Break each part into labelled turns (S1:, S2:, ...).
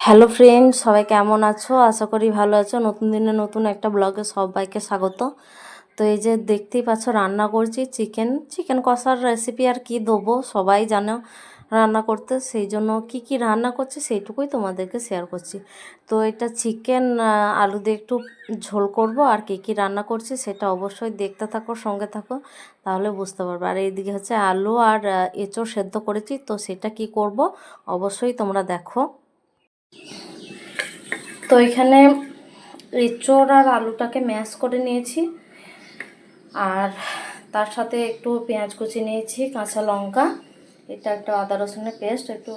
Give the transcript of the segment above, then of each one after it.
S1: Hello friend, সবাই কেমন আছো? আশা করি ভালো আছো। নতুন দিনে নতুন একটা ব্লগে সবাইকে স্বাগত। তো এই যে দেখতেই পাচ্ছ, রান্না করছি চিকেন। চিকেন কষার রেসিপি আর কি দেবো, সবাই জানো রান্না করতে। সেই জন্য কি কি রান্না করছি সেইটুকুই তোমাদেরকে শেয়ার করছি। তো এটা চিকেন আলু দিয়ে একটু ঝোল করব। আর কি কি রান্না করছি সেটা অবশ্যই দেখতে থাকো, সঙ্গে থাকো, তাহলে বুঝতে পারবে। আর এইদিকে হচ্ছে আলু আর এঁচোড় সেদ্ধ করেছি, তো সেটা কি করব? অবশ্যই তোমরা দেখো। তো এখানে এঁচোড় আর আলুটাকে ম্যাশ করে নিয়েছি। আর তার সাথে একটু পেঁয়াজ কুচি নিয়েছি, কাঁচা লঙ্কা। এটা একটা আদা রসুনের পেস্ট, একটু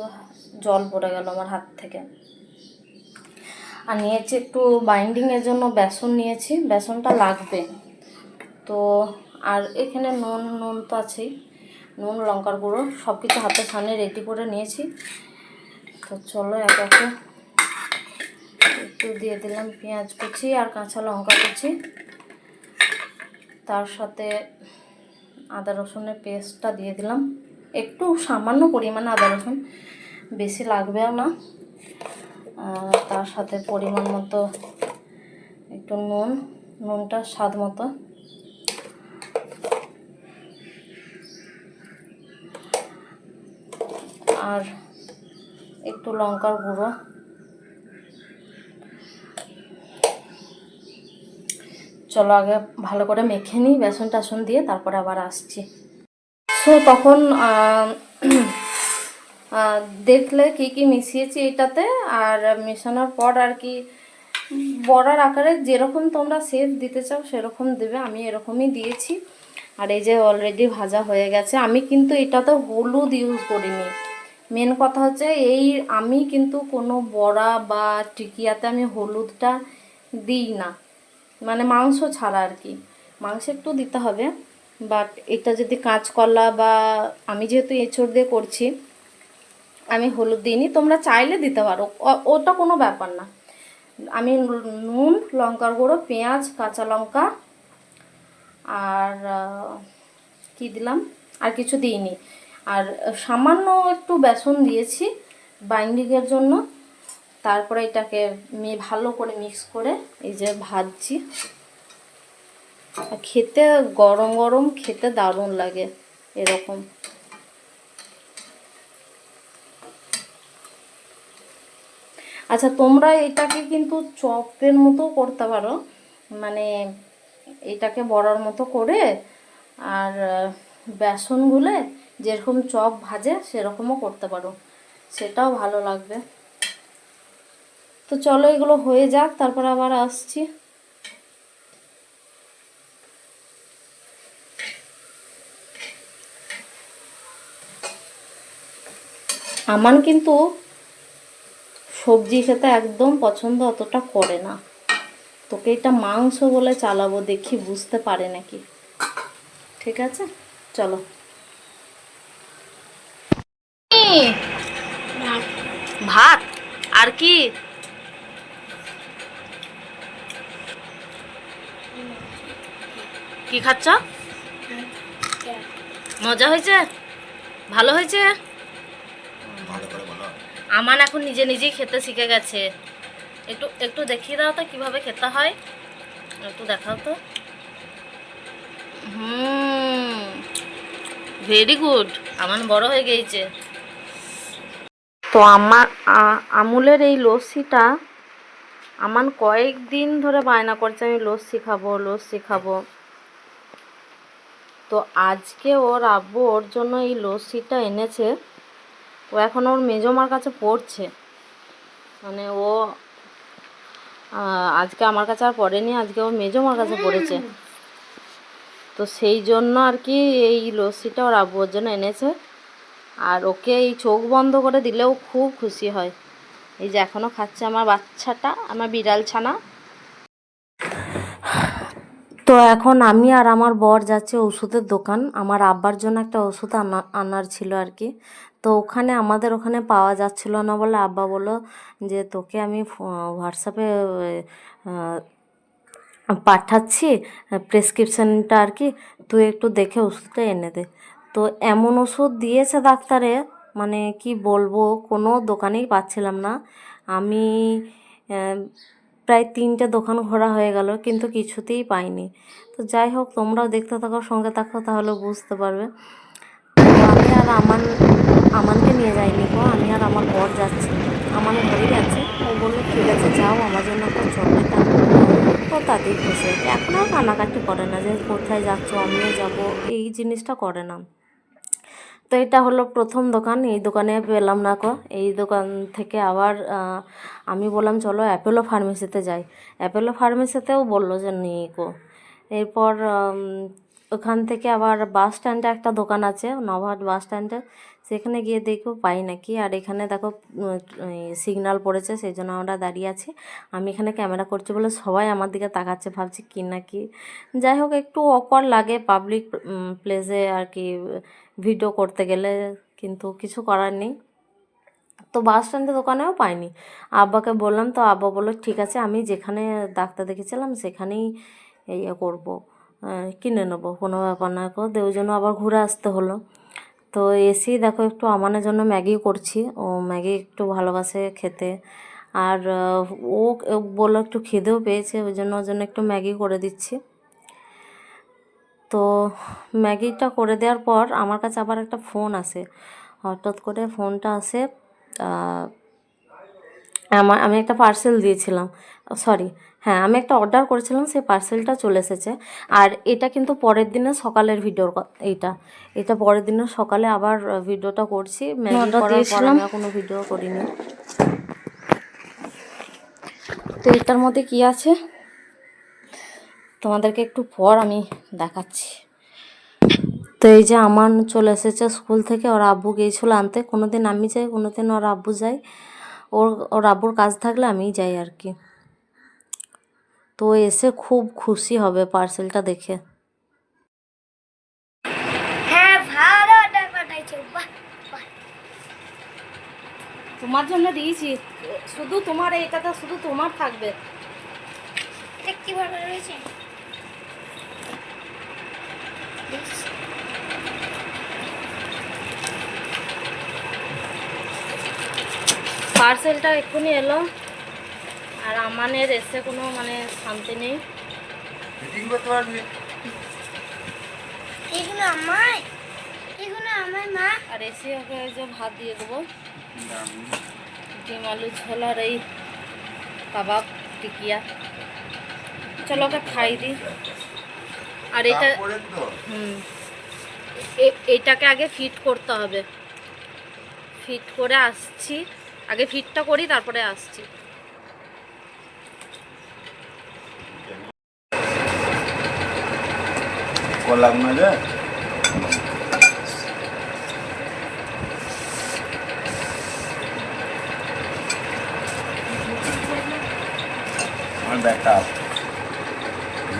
S1: জল পড়ে গেল আমার হাত থেকে। আর নিয়েছি একটু বাইন্ডিংয়ের জন্য বেসন নিয়েছি, বেসনটা লাগবে। তো আর এখানে নুন নুন তো আছেই। নুন, লঙ্কার গুঁড়ো সব কিছু হাতের সামনে রেডি করে নিয়েছি। তো চলো এক একে একটু দিয়ে দিলাম পেঁয়াজ কুচি আর কাঁচা লঙ্কা কুচি। তার সাথে আদা রসুনের পেস্টটা দিয়ে দিলাম। একটু সামান্য পরিমাণে আদা রসুন, বেশি লাগবেও না। তার সাথে পরিমাণ মতো একটু নুন, নুনটা স্বাদ মতো। আর একটু লঙ্কার গুঁড়ো। চলো আগে ভালো করে মেখে নিই বেসন টাসন দিয়ে, তারপরে আবার আসছি। সো তখন দেখলে কি কি মিশিয়েছি এটাতে, আর মেশানোর পর আর কি বড়ার আকারে যেরকম তোমরা শেপ দিতে চাও সেরকম দেবে, আমি এরকমই দিয়েছি। আর এই যে অলরেডি ভাজা হয়ে গেছে, আমি কিন্তু এটাতে হলুদ ইউজ করিনি। মেন কথা হচ্ছে এই, আমি কিন্তু কোনো বড়া বা টিকিয়াতে আমি হলুদটা দিই না। মানে মাংস ছাড়া আর কি। মাংস একটু দিতে হবে বাট এটা যদি কাঁচকলা বা আমি যেহেতু এঁচড় দিয়ে করছি, আমি হলুদ দিইনি, তোমরা চাইলে দিতে পারো। ওটা কোনো ব্যাপার না। আমি নুন, লঙ্কার গুঁড়ো, পেঁয়াজ, কাঁচা লঙ্কা আর কি দিলাম? আর কিছু দিইনি। আর সামান্য একটু বেসন দিয়েছি বাইন্ডিংয়ের জন্য। তারপরে এটাকে ভালো করে মিক্স করে এই যে ভাজছি। খেতে গরম গরম খেতে দারুণ লাগে এরকম। আচ্ছা তোমরা এটাকে কিন্তু চপের মতো করতে পারো। মানে এটাকে বড়ার মতো করে আর বেসন গুলে যেরকম চপ ভাজে সেরকমও করতে পারো। সেটাও ভালো লাগবে। তো চলো এগুলো হয়ে যাক, তারপর আবার আসছি। আমান কিন্তু সবজি খেতে একদম পছন্দ অতটা করে না। তোকে এটা মাংস বলে চালাবো দেখি, বুঝতে পারে নাকি? ঠিক আছে? চলো। ভাত। আর কি? কি খাচ্ছ? মজা হয়েছে? ভালো হয়েছে?
S2: ভালো করে বলো।
S1: আমান এখন নিজে নিজেই খেতে শিখে গেছে। একটু একটু দেখিয়ে দাও তো কীভাবে খেতে হয়। একটু দেখাও তো। হুম ভেরি গুড আমান বড় হয়ে গিয়েছে। তো আমার আমুলের এই লস্যিটা আমান কয়েকদিন ধরে বায়না করছে আমি লস্যি খাব লস্যি খাব। তো আজকে ওর আব্বু ওর জন্য এই লস্যিটা এনেছে। ও এখন ওর মেজমার কাছে পড়ছে। মানে ও আজকে আমার কাছে আর পড়েনি, আজকে ও মেজমার কাছে পড়েছে। তো সেই জন্য আর কি এই লস্যিটা ওর আব্বু ওর জন্য এনেছে। আর ওকে এই চোখ বন্ধ করে দিলেও খুব খুশি হয়। এই যে এখনও খাচ্ছে আমার বাচ্চাটা, আমার বিড়াল ছানা তো এখন আমি আর আমার বর যাচ্ছে ওষুধের দোকান। আমার আব্বার জন্য একটা ওষুধ আনা, আনার ছিল আর কি। তো ওখানে আমাদের ওখানে পাওয়া যাচ্ছিল না বলে আব্বা বলল যে, তোকে আমি হোয়াটসঅ্যাপে পাঠাচ্ছি প্রেসক্রিপশনটা আর কি। তুই একটু দেখে ওষুধটা এনে দে। তো এমন ওষুধ দিয়েছে ডাক্তারে মানে কি বলব, কোনো দোকানেই পাচ্ছিলাম না।
S3: আমি প্রায় তিনটে দোকান ঘোরা হয়ে গেল, কিন্তু কিছুতেই পাইনি। তো যাই হোক, তোমরাও দেখতে থাকো, সঙ্গে থাকো, তাহলে বুঝতে পারবে। আমি আর আমান, আমানকে নিয়ে যাইনি গো, আমি আর আমার বর যাচ্ছি। আমার ঘরেই আছে, ও বলল, ঠিক আছে, যাও, আমার জন্য একটা চকলেট ও তাতেই খুশি এখন আর কান্নাকাটি করে না, যে কোথায় যাচ্ছ, আমিও যাব, এই জিনিসটা করে না। তো এটা হলো প্রথম দোকান, এই দোকানে পেলাম না কো। এই দোকান থেকে আবার আমি বললাম, চলো অ্যাপেলো ফার্মেসিতে যাই। অ্যাপেলো ফার্মেসিতেও বলল যে নিয়ে কো। এরপর ওখান থেকে আবার বাস স্ট্যান্ডে একটা দোকান আছে নভাট বাস স্ট্যান্ডে। সেখানে গিয়ে দেখো পাই নাকি। আর এখানে দেখো সিগন্যাল পড়েছে, সেই জন্য আমরা দাঁড়িয়ে আছি। আমি এখানে ক্যামেরা করছি বলে সবাই আমার দিকে তাকাচ্ছে, ভাবছি কি না কি। যাই হোক, একটু অকওয়ার্ড লাগে পাবলিক প্লেসে আর কি ভিডিও করতে গেলে, কিন্তু কিছু করার নেই। তো বাস স্ট্যান্ডে দোকানেও পাইনি। আব্বাকে বললাম, তো আব্বা বলল, ঠিক আছে, আমি যেখানে ডাক্তার দেখেছিলাম সেখানেই ইয়ে করব। কিনে নেব। কোনো ব্যাপার না। করে ওই জন্য আবার ঘুরে আসতে হলো। তো এসি দেখো, একটু আমানের জন্য ম্যাগি করছি। ও ম্যাগি একটু ভালোবাসে খেতে। আর ও বলল একটু খিদেও পেয়েছে, ওই জন্য ওর জন্য একটু ম্যাগি করে দিচ্ছি। তো ম্যাগিটা করে দেওয়ার পর আমার কাছে আবার একটা ফোন আসে। হঠাৎ করে ফোনটা আসে আমার, আমি একটা পার্সেল দিয়েছিলাম। সরি হ্যাঁ আমি একটা অর্ডার করেছিলাম সেই পার্সেলটা চলে এসেছে। আর এটা কিন্তু পরের দিনে সকালের ভিডিওর এইটা। এটা পরের দিনে সকালে আবার ভিডিওটা করছি।
S4: দিয়েছিলাম।
S3: কোনো ভিডিও করিনি। তো এটার মধ্যে কি আছে? তোমাদেরকে একটু পর আমি দেখাচ্ছি। তো এই যে আমার চলে এসেছে স্কুল থেকে ওর আব্বু গিয়েছিল আনতে। কোনো দিন আমি যাই কোনো দিন ওর আব্বু যাই ওর ওর আব্বুর কাজ থাকলে আমিই যাই আর কি। তো এসে খুব খুশি হবে পার্সেলটা দেখে।
S4: হ্যাঁ ভালো পাঠাইছো। বাহ বাহ।
S3: তোমার জন্য দিয়েছি। শুধু তোমার এইটাতে শুধু তোমার থাকবে।
S4: রয়েছে?
S3: পার্সেলটা এক্ষুনি এলো। আর আমানের এসে কোনো মানে শান্তি নেই।
S2: ফিটিং করতে পারবি?
S4: এগুলো আমার এগুলো আমার মা।
S3: আর এসে ওকে যে ভাত দিয়ে দেবো। ডিম আলু ঝোল আর এই কাবাব টিকিয়া। চলো ওকে খাই দিই আর এটা হুম। এটাকে আগে ফিট করতে হবে। ফিট করে আসছি। আগে ফিটটা করি তারপরে আসছি।
S2: করলাম না যে?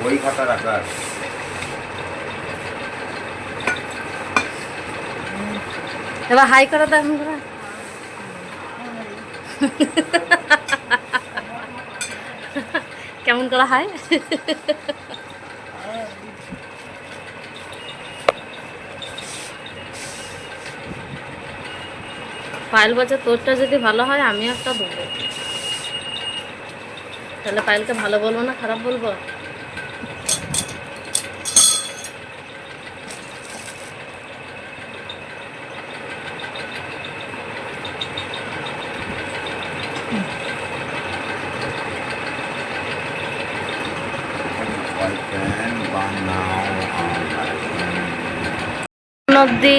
S2: বই খাতা রাখার
S3: এবার হাই করে দাও করে। কেমন করে হাই? পায়েল বলছে তোরটা যদি ভালো হয় আমি একটা দেবো তাহলে পায়েলকে ভালো বলব না খারাপ বলব? অব্দি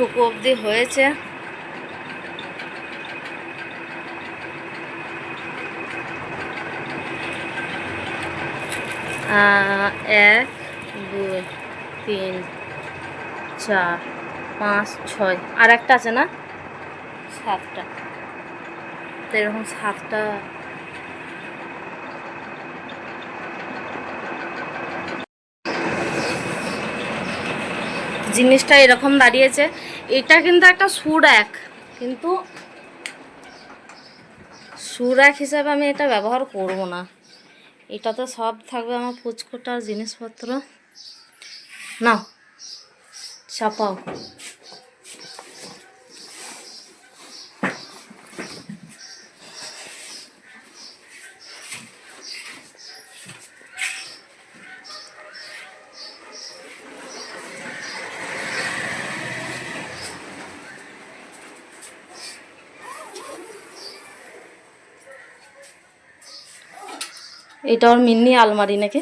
S3: এই টুকু অবধি হয়েছে। এক, দুই, তিন, চার, পাঁচ, ছয় আর একটা আছে না? সাতটা। তো এরকম সাতটা জিনিসটা এরকম দাঁড়িয়েছে। এটা কিন্তু একটা সুর এক কিন্তু সুর এক হিসাবে আমি এটা ব্যবহার করব না। এটাতে সব থাকবে আমার ফুচকোটার জিনিসপত্র। না চাপাও। এটা ওর মিন্নি আলমারি নাকি?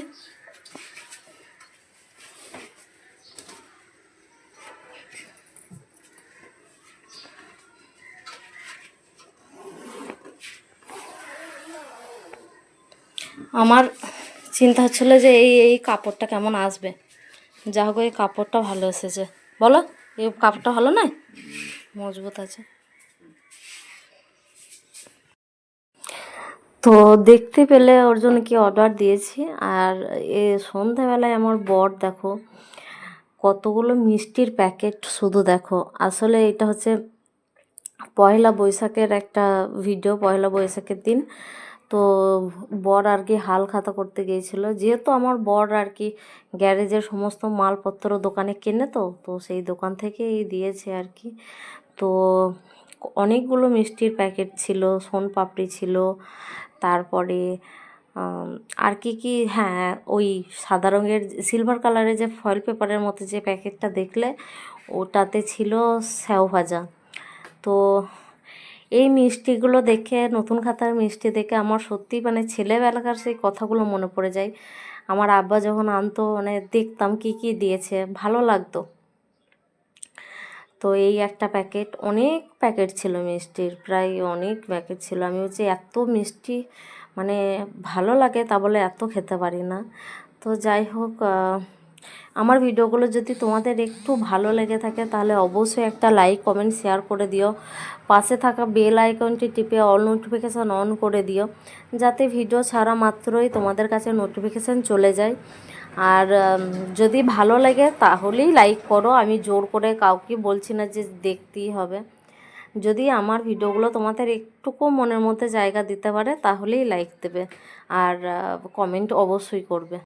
S3: আমার চিন্তা হচ্ছিল যে এই এই কাপড়টা কেমন আসবে? যা হোক, এই কাপড়টা ভালো এসেছে। বলো, এই কাপড়টা ভালো নয়? মজবুত আছে। তো দেখতে পেলে ওর জন্য কি অর্ডার দিয়েছি। আর এ সন্ধেবেলায় আমার বর, দেখো, কতগুলো মিষ্টির প্যাকেট শুধু দেখো। আসলে এটা হচ্ছে পয়লা বৈশাখের একটা ভিডিও পয়লা বৈশাখের দিন। তো বর আর কি হাল খাতা করতে গিয়েছিল। যেহেতু আমার বর আর কি গ্যারেজের সমস্ত মালপত্র দোকানে কেনে তো তো সেই দোকান থেকেই দিয়েছে আর কি। তো অনেকগুলো মিষ্টির প্যাকেট ছিল সোন পাপড়ি ছিল তারপরে আর কি কি হ্যাঁ ওই সাদা রঙের সিলভার কালারের যে ফয়েল পেপারের মতো যে প্যাকেটটা দেখলে, ওটাতে ছিল স্যাও ভাজা। তো এই মিষ্টিগুলো দেখে, নতুন খাতার মিষ্টি দেখে আমার সত্যি মানে ছেলেবেলাকার সেই কথাগুলো মনে পড়ে যায়। আমার আব্বা যখন আনতো মানে দেখতাম কি কি দিয়েছে, ভালো লাগতো। তো এই একটা প্যাকেট অনেক প্যাকেট ছিল মিষ্টির, প্রায় অনেক প্যাকেট ছিল। আমি হচ্ছে এত মিষ্টি মানে ভালো লাগে তা বলে এত খেতে পারি না। তো যাই হোক আমার ভিডিওগুলো যদি তোমাদের একটু ভালো লেগে থাকে, তাহলে অবশ্যই একটা লাইক কমেন্ট শেয়ার করে দিও। পাশে থাকা বেল আইকনটি টিপে অল নোটিফিকেশান অন করে দিও। যাতে ভিডিও ছাড়া মাত্রই তোমাদের কাছে নোটিফিকেশান চলে যায়। আর যদি ভালো লাগে তাহলেই লাইক করো। আমি জোর করে কাউকে বলছি না যে দেখতেই হবে। যদি আমার ভিডিওগুলো তোমাদের একটুকু মনের মধ্যে জায়গা দিতে পারে, তাহলেই লাইক দেবে। আর কমেন্ট অবশ্যই করবে।